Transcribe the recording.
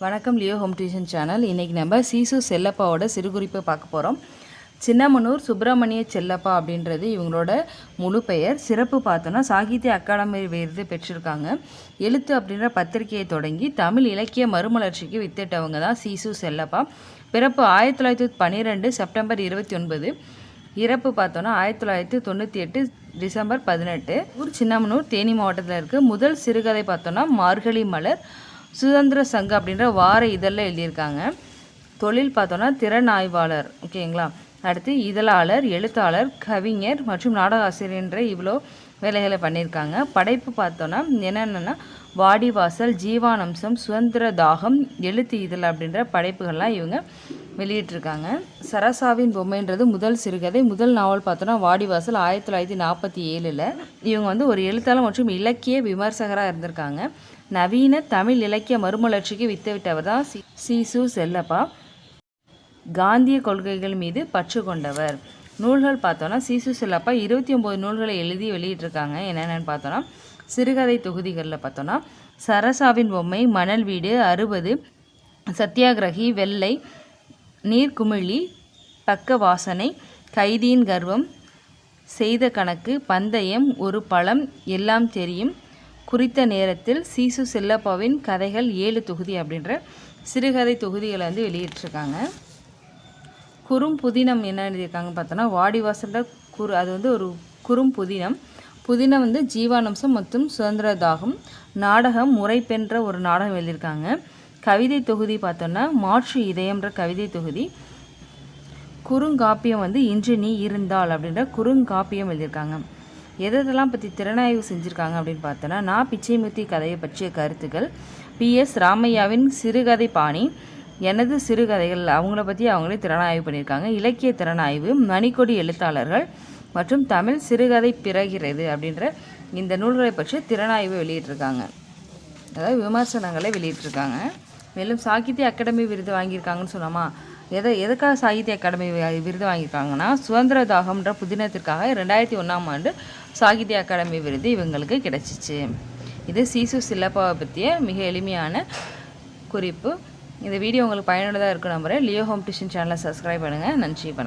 வணக்கம் Leo home tuition channel. இன்றைக்கி நம்ம சீசு செல்லப்பாவோட சிறுகுறிப்பை பார்க்க போகிறோம் சின்னமனூர் சுப்பிரமணிய செல்லப்பா அப்படின்றது இவங்களோட முழு பெயர். சிறப்பு பார்த்தோன்னா சாகித்ய அகாடமி விருது பெற்றிருக்காங்க. எழுத்து அப்படின்ற பத்திரிகையை தொடங்கி தமிழ் இலக்கிய மறுமலர்ச்சிக்கு வித்திட்டவங்க தான் சீசு செல்லப்பா. பிறப்பு ஆயிரத்தி தொள்ளாயிரத்தி பன்னிரெண்டு செப்டம்பர் இருபத்தி ஒன்பது. இறப்பு பார்த்தோன்னா ஆயிரத்தி தொள்ளாயிரத்தி தொண்ணூற்றி எட்டு டிசம்பர் பதினெட்டு. ஊர் சின்னமனூர் தேனி மாவட்டத்தில் இருக்குது முதல் சிறுகதை பார்த்தோன்னா மார்கழி மலர். சுதந்திர சங்கம் அப்படின்ற வார இதழில் எழுதியிருக்காங்க. தொழில் பார்த்தோன்னா திறன் ஆய்வாளர் ஓகேங்களா? அடுத்து இதழாளர் எழுத்தாளர் கவிஞர் மற்றும் நாடக ஆசிரியர்ன்ற இவ்வளோ வேலைகளை பண்ணியிருக்காங்க. படைப்பு பார்த்தோன்னா என்னென்னா வாடிவாசல் ஜீவானம்சம் சுதந்திர தாகம் எழுத்து இதழ் அப்படின்ற படைப்புகள்லாம் இவங்க வெளியிட்டிருக்காங்க. சரசாவின் பொம்மைன்றது முதல் சிறுகதை. முதல் நாவல் பார்த்தோன்னா வாடிவாசல் ஆயிரத்தி தொள்ளாயிரத்தி நாற்பத்தி ஏழில் இவங்க வந்து ஒரு எழுத்தாளர் மற்றும் இலக்கிய விமர்சகராக இருந்திருக்காங்க. நவீன தமிழ் இலக்கிய மறுமலர்ச்சிக்கு வித்துவிட்டவர் தான் சி சீசு செல்லப்பா. காந்திய கொள்கைகள் மீது பற்று கொண்டவர். நூல்கள் பார்த்தோன்னா சீசு செல்லப்பா இருபத்தி ஒம்பது நூல்களை எழுதி வெளியிட்டிருக்காங்க. என்னென்னு பார்த்தோன்னா சிறுகதை தொகுதிகளில் பார்த்தோன்னா சரசாவின் பொம்மை மணல் வீடு அறுபது சத்தியாகிரகி வெள்ளை நீர்க்குமிழி பக்க வாசனை கைதியின் கர்வம் செய்த கணக்கு பந்தயம் ஒரு பழம் எல்லாம் தெரியும். குறித்த நேரத்தில் சீசு செல்லப்பாவின் கதைகள் ஏழு தொகுதி அப்படின்ற சிறுகதை தொகுதிகளை வந்து வெளியிட்டிருக்காங்க. குறும் புதினம் என்ன எழுதியிருக்காங்க பார்த்தோன்னா வாடிவாசலில் குறு அது வந்து ஒரு குறும் புதினம். புதினம் வந்து ஜீவானம்சம் மற்றும் சுதந்திர தாகம் நாடகம் பென்ற ஒரு நாடகம் எழுதியிருக்காங்க. கவிதை தொகுதி பார்த்தோன்னா மாற்று இதயம்ன்ற கவிதை தொகுதி. குறுங்காப்பியம் வந்து இன்று நீ இருந்தால் அப்படின்ற குறுங்காப்பியம் எழுதியிருக்காங்க. எதெல்லாம் பற்றி திறனாய்வு செஞ்சுருக்காங்க அப்படின்னு பார்த்தோன்னா நான் பிச்சைமுத்தி கதையை பற்றிய கருத்துக்கள் பி எஸ் ராமையாவின் சிறுகதை பாணி எனது சிறுகதைகள் அவங்கள பற்றி அவங்களே திறனாய்வு பண்ணியிருக்காங்க. இலக்கிய திறனாய்வு மணிக்கொடி எழுத்தாளர்கள் மற்றும் தமிழ் சிறுகதை பிறகிறது அப்படின்ற இந்த நூல்களை பற்றி திறனாய்வு வெளியிட்டிருக்காங்க. அதாவது விமர்சனங்களை வெளியிட்டிருக்காங்க. மேலும் சாகித்ய அகாடமி விருது வாங்கியிருக்காங்கன்னு சொன்னோமா? எதை எதுக்காக சாகித்ய அகாடமி விருது வாங்கியிருக்காங்கன்னா சுதந்திர தாகம்ன்ற புதினத்திற்காக ரெண்டாயிரத்தி ஒன்றாம் ஆண்டு சாகித்ய அகாடமி விருது இவங்களுக்கு கிடைச்சிச்சு. இது சீசு சிலப்பாவை பற்றிய மிக எளிமையான குறிப்பு. இந்த வீடியோ உங்களுக்கு பயனுள்ளதாக இருக்கும் நம்புறேன். லியோ ஹோம் டியூஷன் சேனலை சப்ஸ்கிரைப் பண்ணுங்கள் நன்றி வணக்கம்.